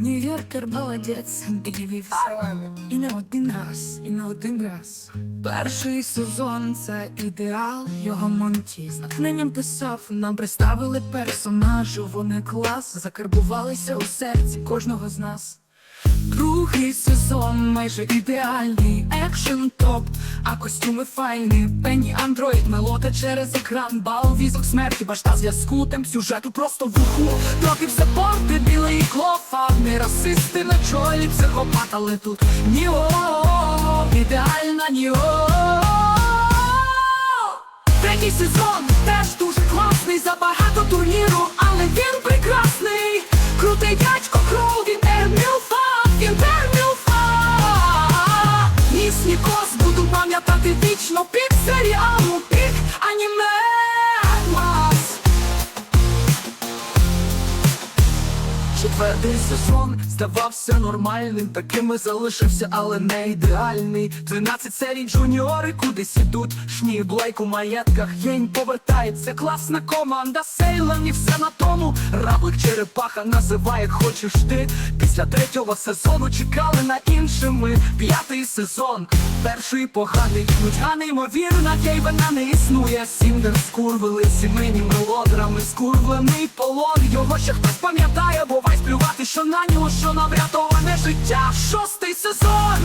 Нью-Йоркер молодець, дивився І не один раз, і не один раз. Перший сезон це ідеал, його монтіз. Натхненням писав, нам представили персонажу, вони клас, закарбувалися у серці кожного з нас. Другий сезон майже ідеальний, екшен топ, а костюми файні. Пенні андроїд мелота через екран, бал візок смерті, башта зв'язку, темп сюжету просто в уху. Трохи все порти, білий клофа, не расисти на чолі, психопат, але тут ні о ідеальна ні о Третій сезон теж дуже класний, забагато турніру, але він прекрасний. Крутий дядько Кроу, він Ермілфа, пам'ятати під серіалу, Четвертий сезон здавався нормальним, таким і залишився, але не ідеальний. 12 серій джуніори кудись ідуть. Шні Блейк у маєтках гень повертається. Класна команда Сейлен і все на тому. Раблик черепаха називає хочеш ти. Після третього сезону чекали на іншими. П'ятий сезон, перший поганий, нудьга неймовірна, Кейвена не існує. Сіндер скурвили сімейні мелодрами, скурвлений полон. Його ще хтось пам'ятає, бувай сплювати, що на нього, що на врятоване життя. Шостий сезон.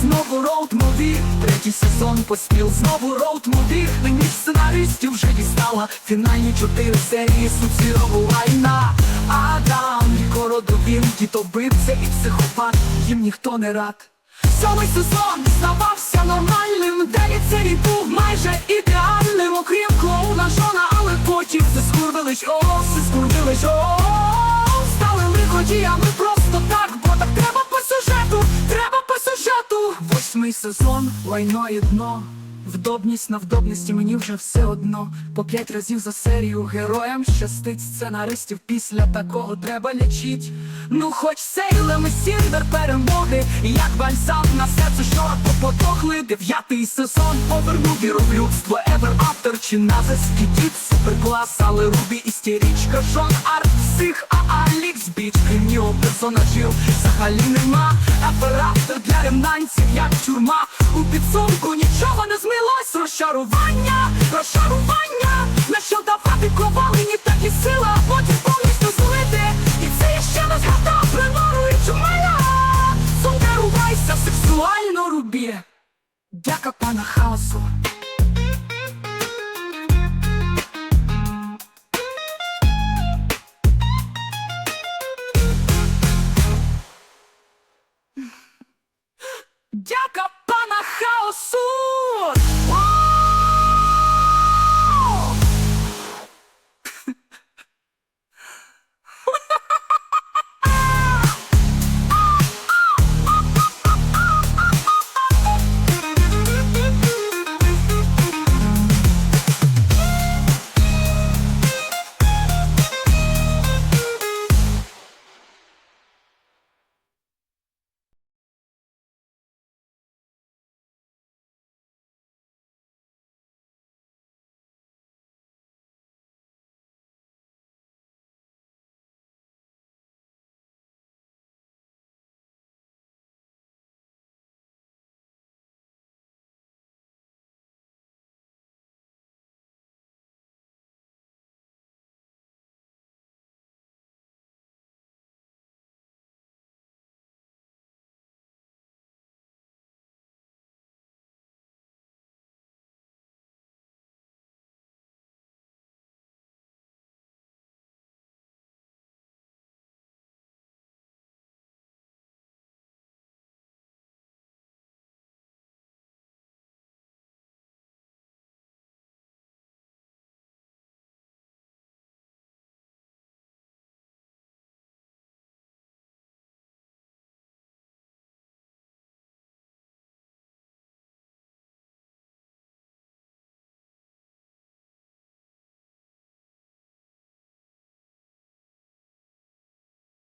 Знову роуд мові, третій сезон поспіл, знову роуд мові Мені сценаристів вже дістала. Фінальні чотири серії суцільного лайна Адам, Кородовін, дітобивця і психопат, їм ніхто не рад. Сьомий сезон здавався нормальним, дев'ять серій був майже ідеальним. Окрім клоуна Жона, але потім все скурвились, о, все скурвились, о Лиходіями просто так, бо так треба по сюжету, треба по сюжету. Восьмий сезон, лайно і дно. Вдобність на вдобності мені вже все одно. По п'ять разів за серію героям щастить сценаристів. Після такого треба лічить. Ну хоч сейлем і перемоги Як бальзам на серце, що потохли Дев'ятий сезон повернув віру в людство Ever After чи назис Дід суперклас, але Рубі істерічка Жон Арт, псих, а Алікс Біч Кремніо персонажів взагалі нема Ever After для ремнанців, як тюрма. У підсумку нічого не змилось. Розчарування, розчарування. На що давати ковали, ні так і сила А потім повністю злити. І це ще не згадав Принору і чумеля. Сундерувайся сексуально рубі. Дяка пана хаосу